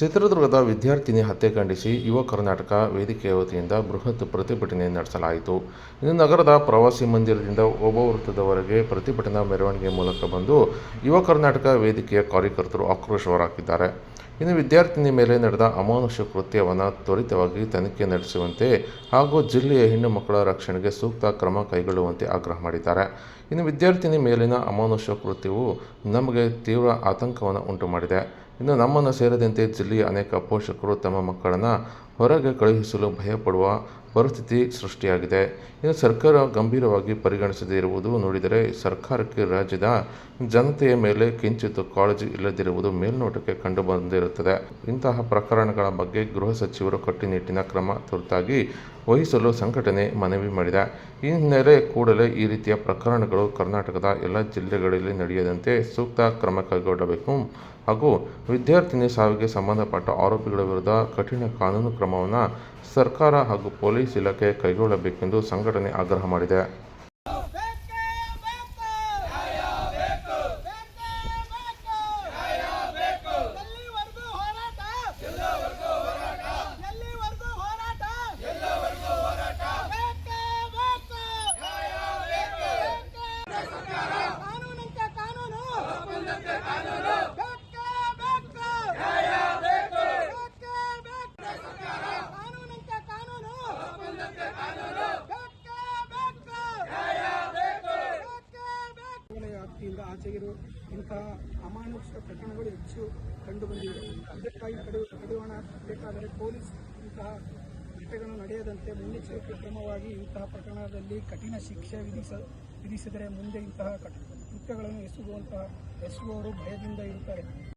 ಚಿತ್ರದುರ್ಗದ ವಿದ್ಯಾರ್ಥಿನಿ ಹತ್ಯೆ ಖಂಡಿಸಿ ಯುವ ಕರ್ನಾಟಕ ವೇದಿಕೆಯ ವತಿಯಿಂದ ಬೃಹತ್ ಪ್ರತಿಭಟನೆ ನಡೆಸಲಾಯಿತು. ಇನ್ನು ನಗರದ ಪ್ರವಾಸಿ ಮಂದಿರದಿಂದ ಒಬ್ಬ ವೃತ್ತದವರೆಗೆ ಪ್ರತಿಭಟನಾ ಮೆರವಣಿಗೆ ಮೂಲಕ ಬಂದು ಯುವ ಕರ್ನಾಟಕ ವೇದಿಕೆಯ ಕಾರ್ಯಕರ್ತರು ಆಕ್ರೋಶವರಾಗಿದ್ದಾರೆ. ಇನ್ನು ವಿದ್ಯಾರ್ಥಿನಿ ಮೇಲೆ ನಡೆದ ಅಮಾನುಷ ಕೃತ್ಯವನ್ನು ತ್ವರಿತವಾಗಿ ತನಿಖೆ ನಡೆಸುವಂತೆ ಹಾಗೂ ಜಿಲ್ಲೆಯ ಹೆಣ್ಣು ಮಕ್ಕಳ ರಕ್ಷಣೆಗೆ ಸೂಕ್ತ ಕ್ರಮ ಕೈಗೊಳ್ಳುವಂತೆ ಆಗ್ರಹ ಮಾಡಿದ್ದಾರೆ. ಇನ್ನು ವಿದ್ಯಾರ್ಥಿನಿ ಮೇಲಿನ ಅಮಾನುಷ ಕೃತ್ಯವು ನಮಗೆ ತೀವ್ರ ಆತಂಕವನ್ನು ಉಂಟು ಮಾಡಿದೆ ಇನ್ನು ನಮ್ಮನ್ನು ಸೇರಿದಂತೆ ಜಿಲ್ಲೆಯ ಅನೇಕ ಪೋಷಕರು ತಮ್ಮ ಮಕ್ಕಳನ್ನು ಹೊರಗೆ ಕಳುಹಿಸಲು ಭಯಪಡುವ ಪರಿಸ್ಥಿತಿ ಸೃಷ್ಟಿಯಾಗಿದೆ. ಇನ್ನು ಸರ್ಕಾರ ಗಂಭೀರವಾಗಿ ಪರಿಗಣಿಸದೇ ಇರುವುದು ನೋಡಿದರೆ ಸರ್ಕಾರಕ್ಕೆ ರಾಜ್ಯದ ಜನತೆಯ ಮೇಲೆ ಕಿಂಚಿತ್ತು ಕಾಳಜಿ ಇಲ್ಲದಿರುವುದು ಮೇಲ್ನೋಟಕ್ಕೆ ಕಂಡುಬಂದಿರುತ್ತದೆ. ಇಂತಹ ಪ್ರಕರಣಗಳ ಬಗ್ಗೆ ಗೃಹ ಸಚಿವರು ಕಟ್ಟುನಿಟ್ಟಿನ ಕ್ರಮ ತುರ್ತಾಗಿ ವಹಿಸಲು ಸಂಘಟನೆ ಮನವಿ ಮಾಡಿದೆ ಈ ಹಿನ್ನೆಲೆ ಕೂಡಲೇ ಈ ರೀತಿಯ ಪ್ರಕರಣಗಳು ಕರ್ನಾಟಕದ ಎಲ್ಲ ಜಿಲ್ಲೆಗಳಲ್ಲಿ ನಡೆಯದಂತೆ ಸೂಕ್ತ ಕ್ರಮ ಕೈಗೊಳ್ಳಬೇಕು. ಹಾಗೂ ವಿದ್ಯಾರ್ಥಿನಿ ಸಾವಿಗೆ ಸಂಬಂಧಪಟ್ಟ ಆರೋಪಿಗಳ ವಿರುದ್ಧ ಕಠಿಣ ಕಾನೂನು ಕ್ರಮವನ್ನು ಸರ್ಕಾರ ಹಾಗೂ ಪೊಲೀಸ್ ಇಲಾಖೆ ಕೈಗೊಳ್ಳಬೇಕೆಂದು ಸಂಘಟನೆ ಆಗ್ರಹ ಮಾಡಿದೆ. ವ್ಯಾಪ್ತಿಯಿಂದ ಆಚೆಗಿರುವ ಇಂತಹ ಅಮಾನುಷ ಪ್ರಕರಣಗಳು ಹೆಚ್ಚು ಕಂಡುಬಂದಿವೆ. ಅದಕ್ಕಾಗಿ ಕಡಿವು ಕಡಿವಾಣ ಬೇಕಾದರೆ ಪೊಲೀಸ್ ಇಂತಹ ಘಟನೆಗಳು ನಡೆಯದಂತೆ ಮುನ್ನೆಚ್ಚರಿಕೆ ಕ್ರಮವಾಗಿ ಇಂತಹ ಪ್ರಕರಣದಲ್ಲಿ ಕಠಿಣ ಶಿಕ್ಷೆ ವಿಧಿಸ, ವಿಧಿಸಿದರೆ ಮುಂದೆ ಇಂತಹ ಕೃತ್ಯಗಳನ್ನು ಎಸಗುವಂತಹ ಎಸಗುವವರು ಭಯದಿಂದ ಇರುತ್ತಾರೆ.